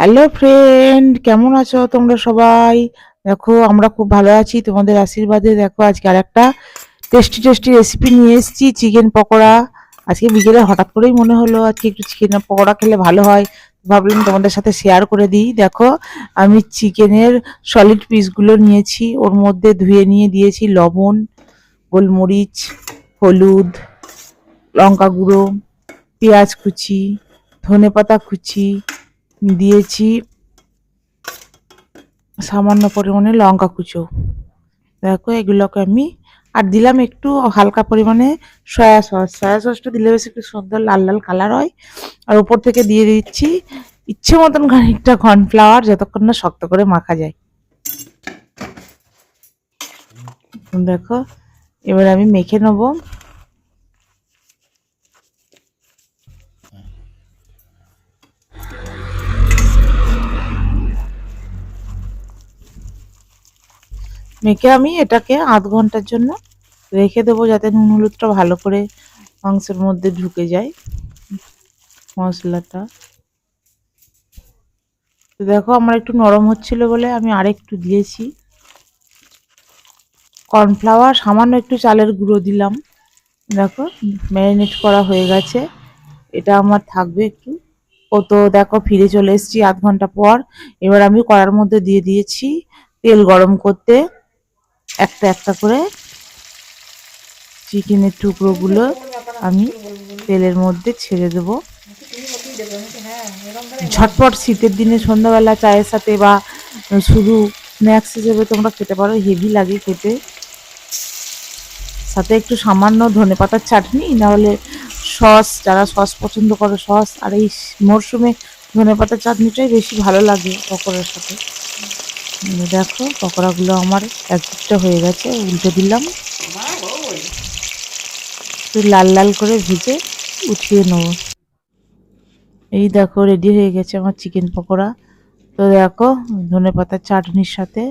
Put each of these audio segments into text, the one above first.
Hello friend কেমন আছো তোমরা সবাই? দেখো, আমরা খুব ভালো আছি। তোমাদের আশীর্বাদে দেখো, আজকে আর একটা টেস্টি টেস্টি রেসিপি নিয়ে এসেছি চিকেন পকোড়া। আজকে বিকেলে হঠাৎ করেই মনে হলো, আজকে একটু চিকেন পকোড়া খেলে ভালো হয়। ভাবলাম তোমাদের সাথে শেয়ার করে দিই। দেখো, আমি চিকেনের সলিড পিসগুলো নিয়েছি। ওর মধ্যে ধুয়ে নিয়ে দিয়েছি লবণ, গোলমরিচ, হলুদ, লঙ্কা গুঁড়ো, পেঁয়াজ কুচি, ধনেপাতা কুচি দিয়েছি সামান্য পরিমাণে লঙ্কা কুচো। দেখো, এগুলোকে আমি, আর দিলাম একটু হালকা পরিমাণে সয়া সস। সয়া সসটা দিলে বেশ একটু সুন্দর লাল লাল কালার হয়। আর উপর থেকে দিয়ে দিচ্ছি ইচ্ছে মতন খানিকটা কর্নফ্লাওয়ার যতক্ষণ না শক্ত করে মাখা যায়। দেখো, এবার আমি মেখে নেব। মেখে আমি এটাকে আধ ঘণ্টার জন্য রেখে দেবো যাতে নুন হলুদটা ভালো করে মাংসের মধ্যে ঢুকে যায়। মশলাটা। তো দেখো আমার একটু নরম হচ্ছিল বলে আমি আরেকটু দিয়েছি। কর্নফ্লাওয়ার, সামান্য একটু চালের গুঁড়ো দিলাম। দেখো, ম্যারিনেট করা হয়ে গেছে। এটা আমার থাকবে একটু। ও তো দেখো ফিরে চলে এসেছি আধ ঘণ্টা পর। এবার আমি কড়ার মধ্যে দিয়ে দিয়েছি তেল গরম করতে। একটা একটা করে চিকেনের টুকরোগুলো আমি তেলের মধ্যে ছেড়ে দেব। ঝটপট শীতের দিনে সন্ধ্যাবেলা চায়ের সাথে বা শুধু স্ন্যাক্স হিসেবে তোমরা খেতে পারো হেভি লাগে খেতে। সাথে একটু সামান্য ধনে পাতার চাটনি, নাহলে সস, যারা সস পছন্দ করে সস, আর এই মরশুমে ধনে পাতার চাটনিটাই বেশি ভালো লাগে পকোড়ার সাথে। দেখো, পকোড়াগুলো আমার এক দিকটা হয়ে গেছে, উল্টে দিলাম। একটু লাল লাল করে ভেজে উঠিয়ে নেব। এই দেখো রেডি হয়ে গেছে আমার চিকেন পকোড়া। তো দেখো ধনে পাতার চাটনির সাথে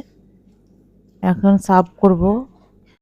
এখন সার্ভ করব।